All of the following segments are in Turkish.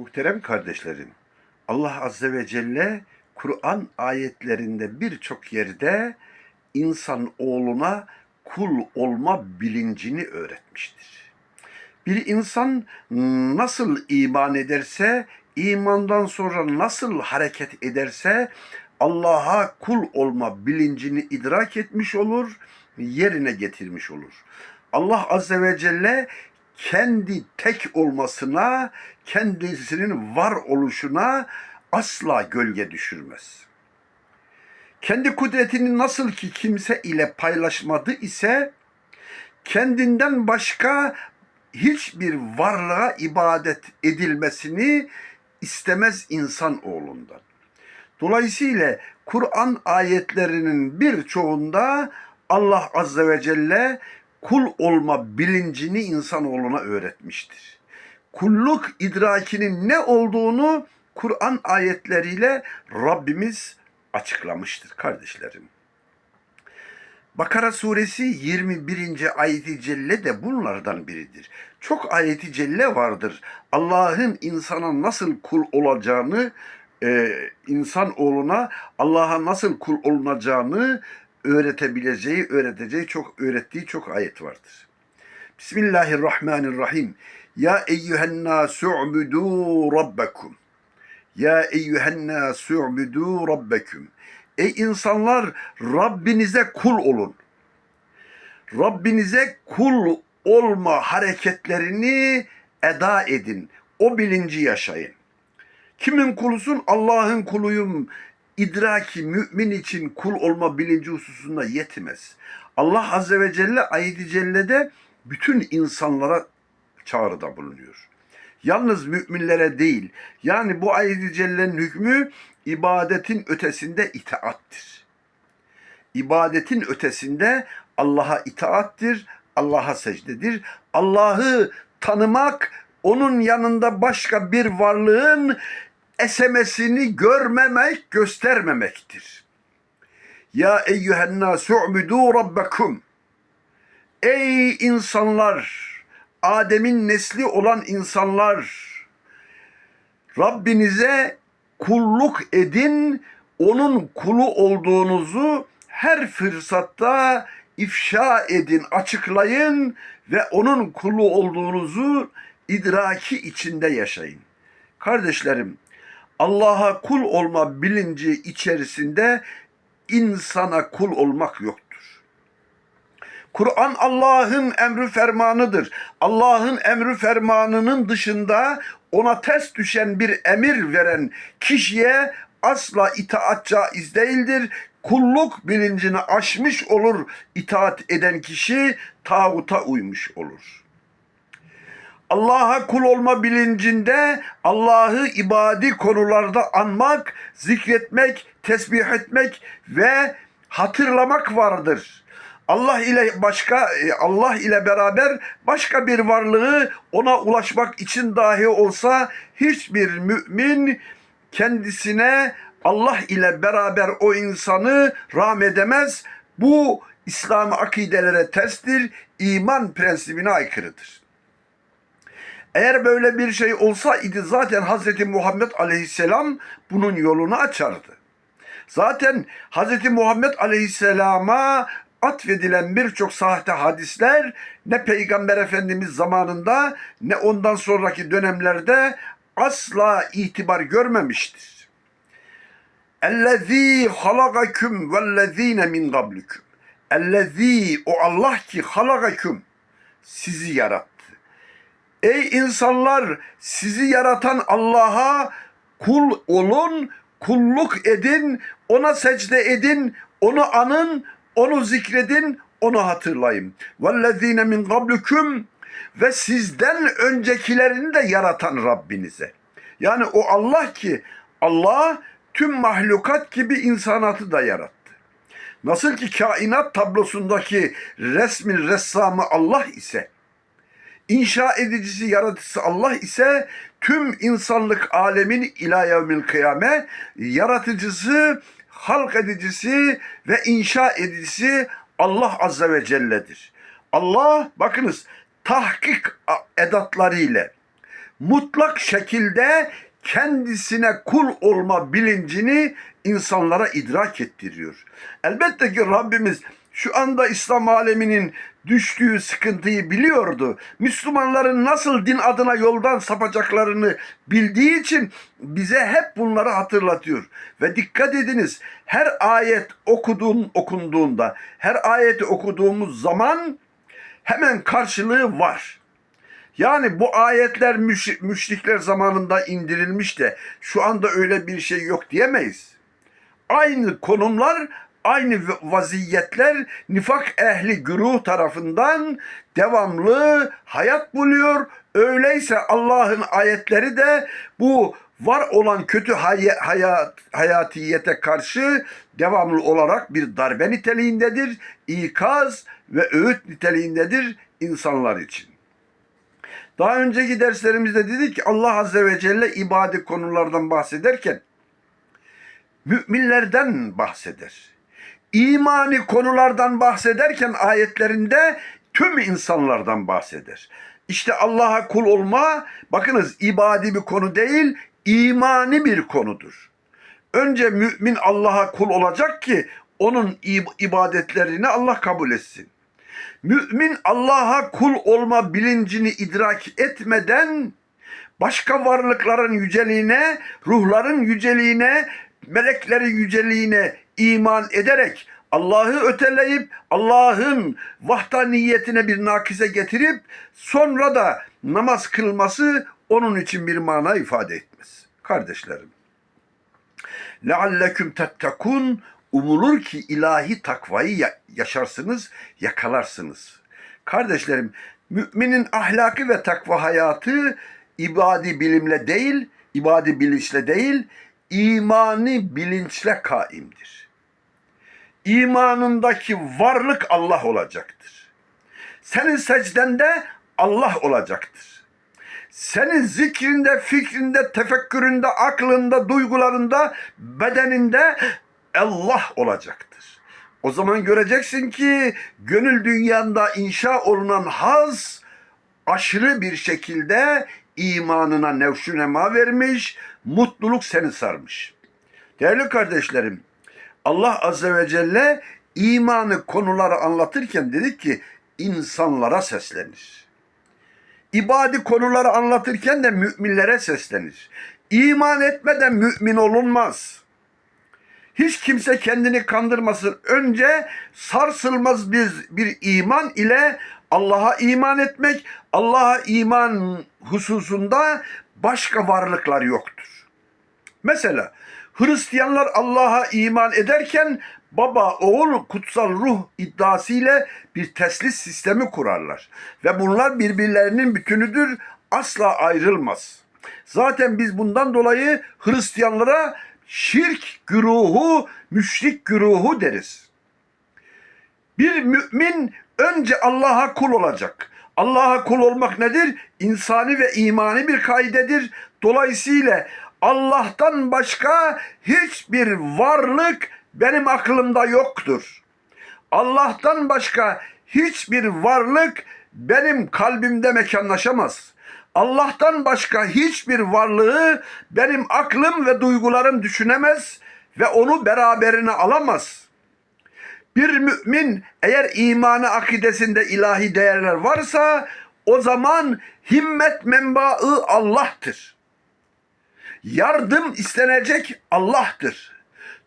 Muhterem kardeşlerim, Allah Azze ve Celle Kur'an ayetlerinde birçok yerde insan oğluna kul olma bilincini öğretmiştir. Bir insan nasıl iman ederse, imandan sonra nasıl hareket ederse Allah'a kul olma bilincini idrak etmiş olur, yerine getirmiş olur. Allah Azze ve Celle kendi tek olmasına, kendisinin var oluşuna asla gölge düşürmez. Kendi kudretini nasıl ki kimse ile paylaşmadı ise kendinden başka hiçbir varlığa ibadet edilmesini istemez insan oğlundan. Dolayısıyla Kur'an ayetlerinin birçoğunda Allah Azze ve Celle kul olma bilincini insanoğluna öğretmiştir. Kulluk idrakinin ne olduğunu Kur'an ayetleriyle Rabbimiz açıklamıştır kardeşlerim. Bakara suresi 21. ayeti celle de bunlardan biridir. Çok ayeti celle vardır. Allah'ın insana nasıl kul olacağını, e, insan oğluna Allah'a nasıl kul olunacağını öğretebileceği, öğreteceği çok öğrettiği çok ayet vardır. Bismillahirrahmanirrahim. Ya eyyühen nasu'budu rabbekum. Ya eyyühen nasu'budu rabbekum. Ey insanlar Rabbinize kul olun. Rabbinize kul olma hareketlerini eda edin. O bilinci yaşayın. Kimin kulusun? Allah'ın kuluyum. İdraki mümin için kul olma bilinci hususunda yetmez. Allah Azze ve Celle ayet-i cellede bütün insanlara çağrıda bulunuyor. Yalnız müminlere değil. Yani bu ayet-i cellenin hükmü ibadetin ötesinde itaattir. İbadetin ötesinde Allah'a itaattir, Allah'a secdedir. Allah'ı tanımak, onun yanında başka bir varlığın esemesini görmemek, göstermemektir. Ya eyyühen nasu'budu rabbekum. Ey insanlar, Adem'in nesli olan insanlar, Rabbinize kulluk edin, onun kulu olduğunuzu her fırsatta ifşa edin, açıklayın ve onun kulu olduğunuzu idraki içinde yaşayın. Kardeşlerim, Allah'a kul olma bilinci içerisinde insana kul olmak yoktur. Kur'an Allah'ın emri fermanıdır. Allah'ın emri fermanının dışında ona ters düşen bir emir veren kişiye asla itaat caiz değildir. Kulluk bilincini aşmış olur. İtaat eden kişi tağuta uymuş olur. Allah'a kul olma bilincinde Allah'ı ibadi konularda anmak, zikretmek, tesbih etmek ve hatırlamak vardır. Allah ile başka e, Allah ile beraber başka bir varlığı ona ulaşmak için dahi olsa hiçbir mümin kendisine Allah ile beraber o insanı rahmedemez. Bu İslam akidelere terstir, iman prensibine aykırıdır. Eğer böyle bir şey olsaydı zaten Hz. Muhammed Aleyhisselam bunun yolunu açardı. Zaten Hz. Muhammed Aleyhisselam'a atfedilen birçok sahte hadisler ne Peygamber Efendimiz zamanında ne ondan sonraki dönemlerde asla itibar görmemiştir. Ellezî halagaküm vellezîne min gablikum. Ellezî o Allah ki halagaküm sizi yarattı. Ey insanlar sizi yaratan Allah'a kul olun, kulluk edin, ona secde edin, onu anın, onu zikredin, onu hatırlayın. وَالَّذ۪ينَ min قَبْلُكُمْ Ve sizden öncekilerini de yaratan Rabbinize. Yani o Allah ki Allah tüm mahlukat gibi insanatı da yarattı. Nasıl ki kainat tablosundaki resmin ressamı Allah ise, inşa edicisi, yaratıcısı Allah ise tüm insanlık alemin ila kıyame yaratıcısı, halk edicisi ve inşa edicisi Allah Azze ve Celle'dir. Allah bakınız tahkik edatlarıyla mutlak şekilde kendisine kul olma bilincini insanlara idrak ettiriyor. Elbette ki Rabbimiz şu anda İslam aleminin düştüğü sıkıntıyı biliyordu. Müslümanların nasıl din adına yoldan sapacaklarını bildiği için bize hep bunları hatırlatıyor. Ve dikkat ediniz her ayet okuduğun okunduğunda, her ayeti okuduğumuz zaman hemen karşılığı var. Yani bu ayetler müş- müşrikler zamanında indirilmiş de şu anda öyle bir şey yok diyemeyiz. Aynı konumlar, aynı vaziyetler nifak ehli güruh tarafından devamlı hayat buluyor. Öyleyse Allah'ın ayetleri de bu var olan kötü hay- hayat hayatiyete karşı devamlı olarak bir darbe niteliğindedir, ikaz ve öğüt niteliğindedir insanlar için. Daha önceki derslerimizde dedik ki Allah Azze ve Celle ibadi konulardan bahsederken müminlerden bahseder. İmani konulardan bahsederken ayetlerinde tüm insanlardan bahseder. İşte Allah'a kul olma bakınız ibadi bir konu değil, imani bir konudur. Önce mümin Allah'a kul olacak ki onun ib- ibadetlerini Allah kabul etsin. Mümin Allah'a kul olma bilincini idrak etmeden başka varlıkların yüceliğine, ruhların yüceliğine, meleklerin yüceliğine iman ederek Allah'ı öteleyip Allah'ın vahdaniyetine bir nakise getirip sonra da namaz kılması onun için bir mana ifade etmez. Kardeşlerim, lealleküm tettekun umulur ki ilahi takvayı ya- yaşarsınız, yakalarsınız. Kardeşlerim, müminin ahlakı ve takva hayatı ibadi bilimle değil, ibadi bilinçle değil, imani bilinçle kaimdir. İmanındaki varlık Allah olacaktır. Senin secdende Allah olacaktır senin zikrinde, fikrinde, tefekküründe, aklında, duygularında, bedeninde Allah olacaktır. O zaman göreceksin ki gönül dünyanda inşa olunan haz aşırı bir şekilde imanına nevşünema vermiş, mutluluk seni sarmış. Değerli kardeşlerim, Allah Azze ve Celle imanı konuları anlatırken dedik ki insanlara seslenir ibadi konuları anlatırken de müminlere seslenir. İman etmeden mümin olunmaz. Hiç kimse kendini kandırmasın. Önce sarsılmaz bir, bir iman ile Allah'a iman etmek, Allah'a iman hususunda başka varlıklar yoktur. Mesela Hristiyanlar Allah'a iman ederken baba, oğul, kutsal ruh iddiasıyla bir teslis sistemi kurarlar. Ve bunlar birbirlerinin bütünüdür, asla ayrılmaz. Zaten biz bundan dolayı Hristiyanlara şirk güruhu, müşrik güruhu deriz. Bir mümin önce Allah'a kul olacak. Allah'a kul olmak nedir? İnsani ve imani bir kaidedir. Dolayısıyla Allah'tan başka hiçbir varlık benim aklımda yoktur. Allah'tan başka hiçbir varlık benim kalbimde mekanlaşamaz. Allah'tan başka hiçbir varlığı benim aklım ve duygularım düşünemez ve onu beraberine alamaz. Bir mümin eğer imanı akidesinde ilahi değerler varsa o zaman himmet menbaı Allah'tır. Yardım istenecek Allah'tır.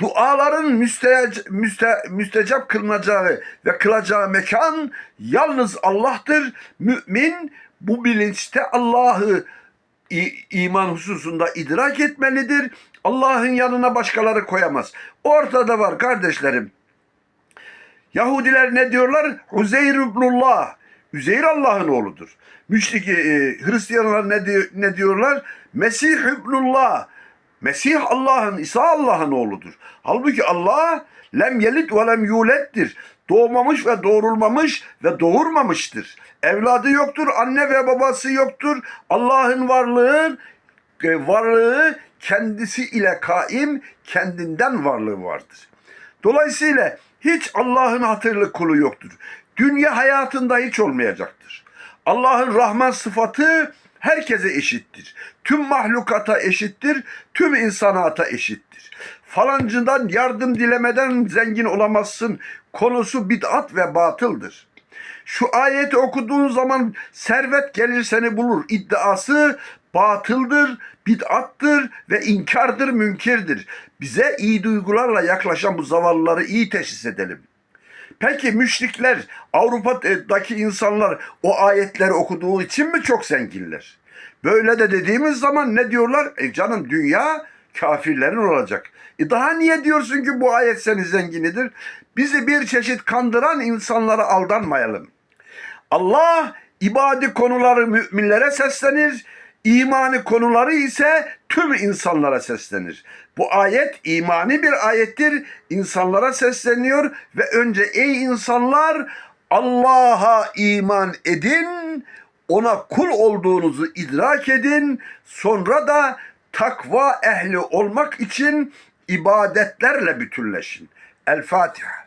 Duaların müstece, müste, müstecap kılınacağı ve kılacağı mekan yalnız Allah'tır. Mümin bu bilinçte Allah'ı iman hususunda idrak etmelidir. Allah'ın yanına başkaları koyamaz. Ortada var kardeşlerim. Yahudiler ne diyorlar? Uzeyr ibnullah. Üzeyr Allah'ın oğludur. Müşrik e, Hristiyanlar ne, di- ne diyorlar? Mesih ibnullah. Mesih Allah'ın, İsa Allah'ın oğludur. Halbuki Allah lem yelit ve lem yulettir. Doğmamış ve doğrulmamış ve doğurmamıştır. Evladı yoktur, anne ve babası yoktur. Allah'ın varlığı e, varlığı kendisi ile kaim, kendinden varlığı vardır. Dolayısıyla hiç Allah'ın hatırlı kulu yoktur. Dünya hayatında hiç olmayacaktır. Allah'ın Rahman sıfatı herkese eşittir. Tüm mahlukata eşittir, tüm insanata eşittir. Falancından yardım dilemeden zengin olamazsın konusu bid'at ve batıldır. Şu ayeti okuduğun zaman servet gelir seni bulur iddiası batıldır, bid'attır ve inkardır, münkirdir. Bize iyi duygularla yaklaşan bu zavallıları iyi teşhis edelim. Peki müşrikler, Avrupa'daki insanlar o ayetleri okuduğu için mi çok zenginler? Böyle de dediğimiz zaman ne diyorlar? E canım dünya kafirlerin olacak. E daha niye diyorsun ki bu ayet seni zenginidir? Bizi bir çeşit kandıran insanlara aldanmayalım. Allah ibadi konuları müminlere seslenir, imani konuları ise tüm insanlara seslenir. Bu ayet imani bir ayettir, insanlara sesleniyor ve önce ey insanlar Allah'a iman edin, ona kul olduğunuzu idrak edin, sonra da takva ehli olmak için ibadetlerle bütünleşin. El Fatiha.